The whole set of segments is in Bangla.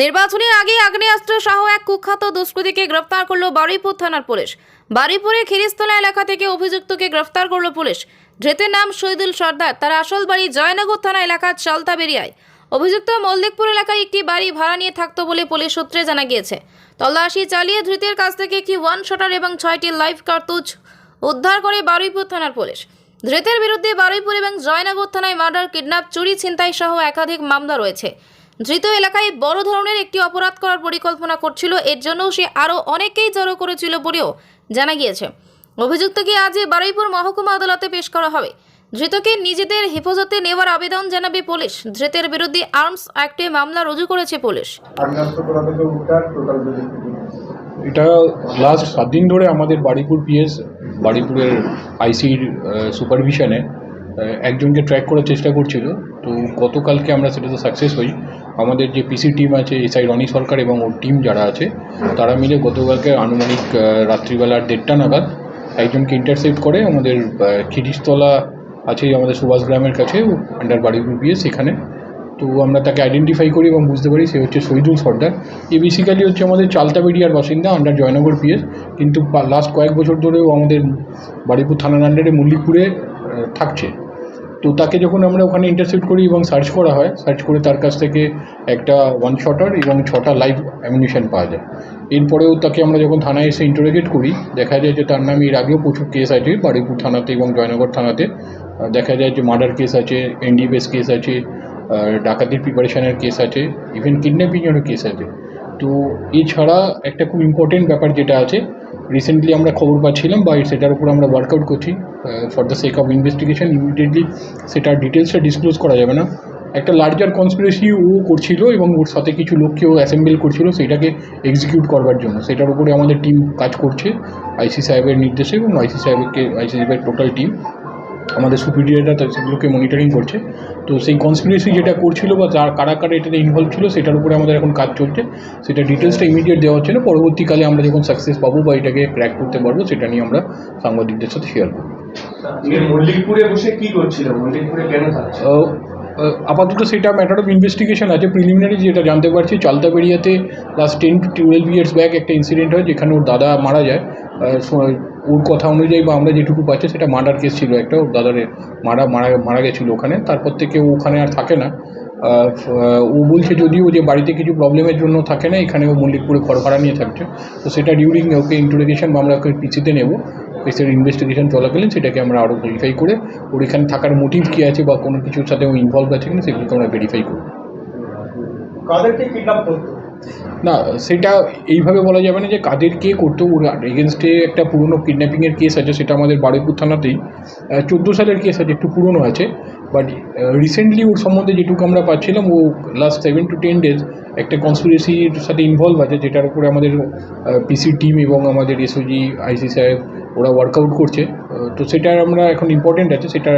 নির্বাচনের আগে আগ্নেয়াস্ত্র সহ এক কুখ্যাত দুষ্কৃতীকে গ্রেফতার করল বারুইপুর থানার পুলিশ। বারুইপুরের খিরিস্তলা এলাকা থেকে অভিযুক্তকে গ্রেফতার করল পুলিশ। ধৃতের নাম শহীদুল সর্দার। তার আসল বাড়ি জয়নগর থানা এলাকার চালতা বেরিয়ায় অভিযুক্ত মল্লিকপুর এলাকায় একটি বাড়ি ভাড়া নিয়ে থাকতো বলে পুলিশ সূত্রে জানা গিয়েছে। তল্লাশি চালিয়ে ধৃতের কাছ থেকে একটি ওয়ান শটার এবং ছয়টি লাইফ কার্তুজ উদ্ধার করে বারুইপুর থানার পুলিশ। ধৃতের বিরুদ্ধে বারুইপুর এবং জয়নগর থানায় মার্ডার, কিডন্যাপ, চুরি, ছিনতাই সহ একাধিক মামলা রয়েছে। ধৃত এলাকায় বড় ধরনের একটি অপরাধ করার পরিকল্পনা করছিল। এর জন্য সে আরও অনেকেই জড়ো করেছিল বলেও জানা গিয়েছে। অভিযুক্তকে আজ বারুইপুর মহকুমা আদালতে পেশ করা হবে। ধৃতকে নিজেদের হেফাজতে নেওয়ার আবেদন জানাবে পুলিশ। ধৃতের বিরুদ্ধে আর্মস অ্যাক্টে মামলা রুজু করেছে পুলিশ। এটা লাস্ট সাত দিন ধরে আমাদের বাড়িপুর পিএস বাড়িপুরের আইসির সুপারভিশনে একজনকে ট্র্যাক করার চেষ্টা করছিল। তো গতকালকে আমরা সেটাতে সাকসেস হই। আমাদের যে পিসি টিম আছে এসআই রনি সরকার এবং ওর টিম যারা আছে তারা মিলে গতকালকে আনুমানিক আহ, রাত্রিবেলার দেড়টা নাগাদ একজনকে ইন্টারসেপ্ট করে আমাদের খিরিশতলা আছে আমাদের সুভাষ গ্রামের কাছে আন্ডার বাড়িপুর পিএস সেখানে। তো আমরা তাকে আইডেন্টিফাই করি এবং বুঝতে পারি সে হচ্ছে শহীদুল সর্দার। এ বেসিক্যালি হচ্ছে আমাদের চালতাবেড়িয়ার বাসিন্দা আন্ডার জয়নগর পিএস কিন্তু লাস্ট কয়েক বছর ধরেও আমাদের বাড়িপুর থানার আন্ডারে মল্লিকপুরে থাকছে। তো তাকে যখন আমরা ওখানে ইন্টারসেপ্ট করি এবং সার্চ করা হয় সার্চ করে তার কাছ থেকে একটা ওয়ান শটার এবং ছটা লাইভ অ্যামিউনিশন পাওয়া যায়। এরপরেও তাকে আমরা যখন থানায় এসে ইন্টারোগেট করি, দেখা যায় যে তার নামে এর আগেও প্রচুর কেস আছে বারুইপুর থানাতে এবং জয়নগর থানাতে। দেখা যায় যে মার্ডার কেস আছে এনডিএফএস কেস আছে ডাকাতির প্রিপারেশনের কেস আছে ইভেন কিডন্যাপিংয়েরও কেস আছে। তো এছাড়া একটা খুব ইম্পর্টেন্ট ব্যাপার যেটা আছে রিসেন্টলি আমরা খবর পাচ্ছিলাম বা সেটার উপর আমরা ওয়ার্কআউট করছি for the sake of investigation immediately সেটার ডিটেলসটা ডিসক্লোজ করা যাবে না। একটা লার্জার কনস্পিরেসি ও করছিল এবং ওর সাথে কিছু লোককে ও অ্যাসেম্বল করছিল সেটাকে এক্সিকিউট করবার জন্য। সেটার উপরে আমাদের টিম কাজ করছে আইসি সাহেবের নির্দেশে এবং আইসি সাহেবকে আইসি সাহেবের টোটাল টিম আমাদের সুপিরিয়ররা সেগুলোকে মনিটরিং করছে। তো সেই কনস্পিরেসি যেটা করছিল বা যার কারা কারা এটাতে ইনভলভ ছিল সেটার উপরে আমাদের এখন কাজ চলছে। সেটা ডিটেলসটা ইমিডিয়েট দেওয়া হচ্ছে না পরবর্তীকালে আমরা যখন সাকসেস পাবো বা এটাকে ক্র্যাক করতে পারব সেটা নিয়ে আমরা সাংবাদিকদের সাথে শেয়ার করব। মল্লিকপুরে বসে কি করছিল? মল্লিকপুরে কেন আপাতত সেটা ম্যাটার অফ ইনভেস্টিগেশন আছে। প্রিলিমিনারি যেটা জানতে পারছি চালতাবেড়িয়াতে last ten to twelve years back একটা ইনসিডেন্ট হয় যেখানে ওর দাদা মারা যায়। ওর কথা অনুযায়ী বা আমরা যেটুকু পাচ্ছি সেটা মার্ডার কেস ছিল একটা, ওর দাদার মারা মারা মারা গেছিল ওখানে। তারপর থেকে ও ওখানে আর থাকে না। ও বলছে যদিও যে বাড়িতে কিছু প্রবলেমের জন্য থাকে না, এখানে ও মল্লিকপুরে ঘর ভাড়া নিয়ে থাকছে। তো সেটা ডিউরিং ওকে ইন্টারোগেশন বা আমরা ওকে পিছিতে নেব। কেসের ইনভেস্টিগেশন চলাকালীন সেটাকে আমরা আরও ভেরিফাই করে, ওর এখানে থাকার মোটিভ কী আছে বা কোনো কিছুর সাথে ও ইনভলভ আছে কিনা সেগুলোকে আমরা ভেরিফাই করব। কাদেরকে আপ করতো? না, সেটা এইভাবে বলা যাবে না যে কাদের কে করতো। ওর এগেনস্টে একটা পুরনো কিডন্যাপিংয়ের কেস আছে, সেটা আমাদের বারুইপুর থানাতেই। চোদ্দ সালের কেস আছে, একটু পুরনো আছে। বাট রিসেন্টলি ওর সম্বন্ধে যেটুকু আমরা পাচ্ছিলাম, ও last seven to ten days একটা কনস্পিরেসির সাথে ইনভলভ আছে, যেটার উপরে আমাদের পিসি টিম এবং আমাদের এসওজি আইসি সাহেব, ওরা ওয়ার্কআউট করছে। তো সেটার আমরা এখন ইম্পর্টেন্ট আছে, সেটা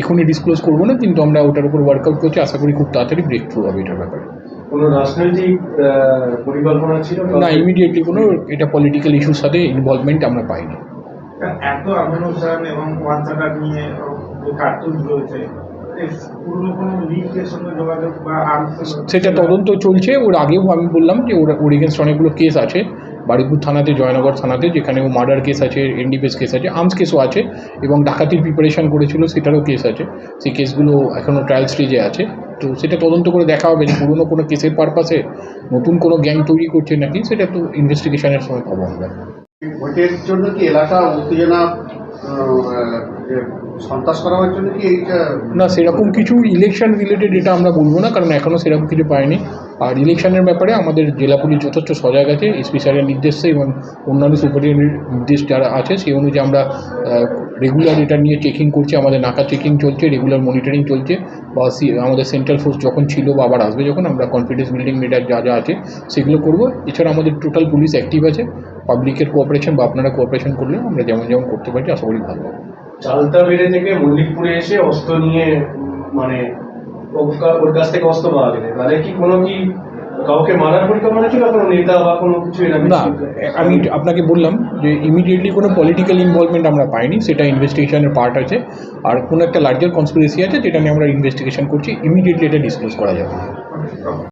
এখনই ডিসক্লোজ করব না, কিন্তু আমরা ওটার উপর ওয়ার্কআউট করছি। আশা করি খুব তাড়াতাড়ি ব্রেক থ্রু হবে এটার ব্যাপারে। কোনো রাজনৈতিক পরিকল্পনা ছিল না ইমিডিয়েটলি কোনো এটা পলিটিক্যাল ইস্যুর সাথে ইনভলভমেন্ট আমরা পাইনি। এত আমিনুসান এবং ওয়াটসঅ্যাপ নিয়ে যে কার্টুন রয়েছে কোনো লিঙ্কের যোগাযোগ বা সেটা তদন্ত চলছে। ওর আগেও আমি বললাম যে ওর ওর এগেনস্ট অনেকগুলো কেস আছে। বারুইপুর থানাতে জয়নগর থানাতে যেখানে ও মার্ডার কেস আছে এনডিপিএস কেস আছে আর্মস কেসও আছে এবং ডাকাতির প্রিপারেশন করেছিল সেটারও কেস আছে। সেই কেসগুলো এখনও ট্রায়াল স্টেজে আছে। তো সেটা তদন্ত করে দেখা হবে যে পুরনো কোনো কেসের পারপাসে নতুন কোনো গ্যাং তৈরি করছে নাকি সেটা তো ইনভেস্টিগেশনের সময় পাবো আমরা। ভোটের জন্য কি এলাকা উত্তেজনা জন্য কি না সেরকম কিছু ইলেকশন রিলেটেড এটা আমরা বলব না কারণ এখনও সেরকম কিছু পাইনি। আর ইলেকশনের ব্যাপারে আমাদের জেলা পুলিশ যথেষ্ট সজাগ আছে এসপি স্যারের নির্দেশে এবং অন্যান্য সুপারিটেন্ডেন্ট নির্দেশ যারা আছে সেই অনুযায়ী আমরা রেগুলার এটা নিয়ে চেকিং করছি, আমাদের নাকা চেকিং চলছে রেগুলার মনিটরিং চলছে, বা আমাদের সেন্ট্রাল ফোর্স যখন ছিল বা আবার আসবে যখন আমরা কনফিডেন্স বিল্ডিং মেটার যা যা আছে সেগুলো করব। এছাড়া আমাদের টোটাল পুলিশ অ্যাক্টিভ আছে পাবলিকের কোঅপারেশন বা আপনারা কোঅপারেশন করলে আমরা যেমন যেমন করতে পারি, আশা করি ভালো চালতা বেড়ে থেকে মল্লিকপুরে এসে অস্ত্র নিয়ে মানে ওর কাছ থেকে অস্ত্র পাওয়া গেলে। তাহলে কি কোনো কি কাউকে মারার পরিকল্পনা ছিল কোনো নেতা বা কোনো কিছু না? আমি আপনাকে বললাম যে ইমিডিয়েটলি কোনো পলিটিক্যাল ইনভলভমেন্ট আমরা পাইনি, সেটা ইনভেস্টিগেশনের পার্ট আছে। আর কোনো একটা লার্জার কনস্পিরেসি আছে যেটা নিয়ে আমরা ইনভেস্টিগেশন করছি ইমিডিয়েটলি এটা ডিসক্লোজ করা যাবে।